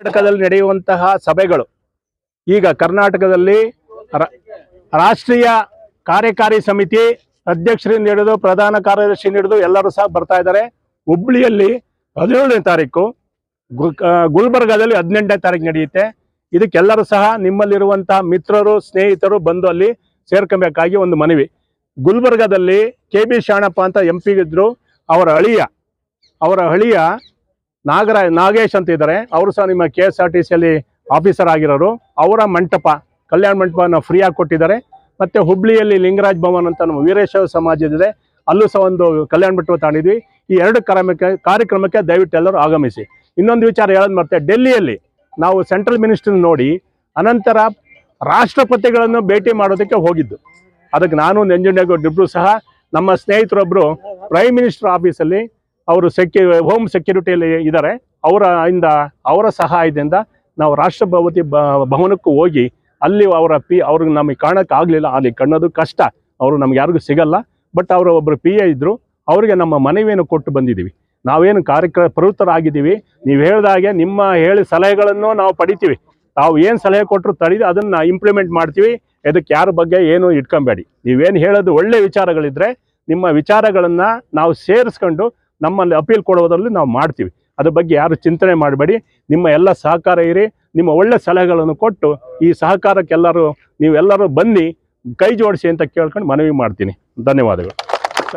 ಕರ್ನಾಟಕದಲ್ಲಿ ನಡೆಯುವಂತಹ ಸಭೆಗಳು. ಈಗ ಕರ್ನಾಟಕದಲ್ಲಿ ರಾಷ್ಟ್ರೀಯ ಕಾರ್ಯಕಾರಿ ಸಮಿತಿ ಅಧ್ಯಕ್ಷರಿಂದ ಹಿಡಿದು ಪ್ರಧಾನ ಕಾರ್ಯದರ್ಶಿಯಿಂದ ಹಿಡಿದು ಎಲ್ಲರೂ ಸಹ ಬರ್ತಾ ಇದ್ದಾರೆ. ಹುಬ್ಳಿಯಲ್ಲಿ ಹದಿನೇಳನೇ ತಾರೀಕು ಗುಲ್ಬರ್ಗಾದಲ್ಲಿ ಹದಿನೆಂಟನೇ ತಾರೀಕು ನಡೆಯುತ್ತೆ. ಇದಕ್ಕೆಲ್ಲರೂ ಸಹ ನಿಮ್ಮಲ್ಲಿರುವಂತಹ ಮಿತ್ರರು, ಸ್ನೇಹಿತರು ಬಂದು ಅಲ್ಲಿ ಸೇರ್ಕೊಬೇಕಾಗಿ ಒಂದು ಮನವಿ. ಗುಲ್ಬರ್ಗಾದಲ್ಲಿ ಕೆ ಬಿ ಶಾಣಪ್ಪ ಅಂತ ಎಂ ಪಿ ಇದ್ರು. ಅವರ ಅಳಿಯ ಅವರ ಅಳಿಯ ನಾಗರಾಜ್ ನಾಗೇಶ್ ಅಂತ ಇದ್ದಾರೆ. ಅವರು ಸಹ ನಿಮ್ಮ ಕೆ ಎಸ್ ಆರ್ ಟಿ ಸಿಯಲ್ಲಿ ಆಫೀಸರ್ ಆಗಿರೋರು. ಅವರ ಮಂಟಪ, ಕಲ್ಯಾಣ ಮಂಟಪನ ಫ್ರೀಯಾಗಿ ಕೊಟ್ಟಿದ್ದಾರೆ. ಮತ್ತೆ ಹುಬ್ಳಿಯಲ್ಲಿ ಲಿಂಗರಾಜ್ ಭವನ್ ಅಂತ ನಮ್ಮ ವೀರೇಶ್ವರ ಸಮಾಜದಿದೆ. ಅಲ್ಲೂ ಸಹ ಒಂದು ಕಲ್ಯಾಣ ಮಂಟಪ ತಾಣಿದ್ವಿ. ಈ ಎರಡು ಕಾರ್ಯಕ್ರಮಕ್ಕೆ ಕಾರ್ಯಕ್ರಮಕ್ಕೆ ದಯವಿಟ್ಟು ಎಲ್ಲರೂ ಆಗಮಿಸಿ. ಇನ್ನೊಂದು ವಿಚಾರ ಹೇಳೋದು ಮತ್ತೆ, ಡೆಲ್ಲಿಯಲ್ಲಿ ನಾವು ಸೆಂಟ್ರಲ್ ಮಿನಿಸ್ಟರ್ ನೋಡಿ ಅನಂತರ ರಾಷ್ಟ್ರಪತಿಗಳನ್ನು ಭೇಟಿ ಮಾಡೋದಕ್ಕೆ ಹೋಗಿದ್ದು. ಅದಕ್ಕೆ ನಾನು ನಂಜುಂಡೇಗೌಡ ಇಬ್ರು ಸಹ ನಮ್ಮ ಸ್ನೇಹಿತರೊಬ್ಬರು ಪ್ರೈಮ್ ಮಿನಿಸ್ಟರ್ ಆಫೀಸಲ್ಲಿ ಅವರು ಸೆಕ್ಯು, ಹೋಮ್ ಸೆಕ್ಯೂರಿಟಿಯಲ್ಲಿ ಇದ್ದಾರೆ. ಅವರ ಇಂದ, ಅವರ ಸಹಾಯದಿಂದ ನಾವು ರಾಷ್ಟ್ರಪತಿ ಭವನಕ್ಕೂ ಹೋಗಿ ಅಲ್ಲಿ ಅವರ ಪಿ, ಅವ್ರಿಗೆ ನಮಗೆ ಕಾಣಕ್ಕೆ ಆಗಲಿಲ್ಲ ಅಲ್ಲಿ ಕಣ್ಣೋದು ಕಷ್ಟ. ಅವರು ನಮ್ಗೆ ಯಾರಿಗೂ ಸಿಗಲ್ಲ. ಬಟ್ ಅವರು ಒಬ್ಬರು ಪಿ ಎ ಇದ್ದರು ಅವರಿಗೆ ನಮ್ಮ ಮನವಿಯನ್ನು ಕೊಟ್ಟು ಬಂದಿದ್ದೀವಿ. ನಾವೇನು ಕಾರ್ಯಕ್ರಮ ಪ್ರವೃತ್ತರಾಗಿದ್ದೀವಿ. ನೀವು ಹೇಳಿದಾಗೆ ನಿಮ್ಮ ಹೇಳಿ ಸಲಹೆಗಳನ್ನು ನಾವು ಪಡಿತೀವಿ. ತಾವು ಏನು ಸಲಹೆ ಕೊಟ್ಟರು ತಡೀದು ಅದನ್ನು ಇಂಪ್ಲಿಮೆಂಟ್ ಮಾಡ್ತೀವಿ. ಇದಕ್ಕೆ ಯಾರ ಬಗ್ಗೆ ಏನು ಇಟ್ಕೊಬೇಡಿ. ನೀವೇನು ಹೇಳೋದು ಒಳ್ಳೆ ವಿಚಾರಗಳಿದ್ರೆ ನಿಮ್ಮ ವಿಚಾರಗಳನ್ನು ನಾವು ಸೇರಿಸ್ಕೊಂಡು ನಮ್ಮಲ್ಲಿ ಅಪೀಲ್ ಕೊಡೋದ್ರಲ್ಲಿ ನಾವು ಮಾಡ್ತೀವಿ. ಅದ್ರ ಬಗ್ಗೆ ಯಾರು ಚಿಂತನೆ ಮಾಡಬೇಡಿ. ನಿಮ್ಮ ಎಲ್ಲ ಸಹಕಾರ ಇರಿ. ನಿಮ್ಮ ಒಳ್ಳೆ ಸಲಹೆಗಳನ್ನು ಕೊಟ್ಟು ಈ ಸಹಕಾರಕ್ಕೆಲ್ಲರೂ ನೀವೆಲ್ಲರೂ ಬನ್ನಿ. ಕೈ ಜೋಡಿಸಿ ಅಂತ ಕೇಳ್ಕೊಂಡು ಮನವಿ ಮಾಡ್ತೀನಿ. ಧನ್ಯವಾದಗಳು.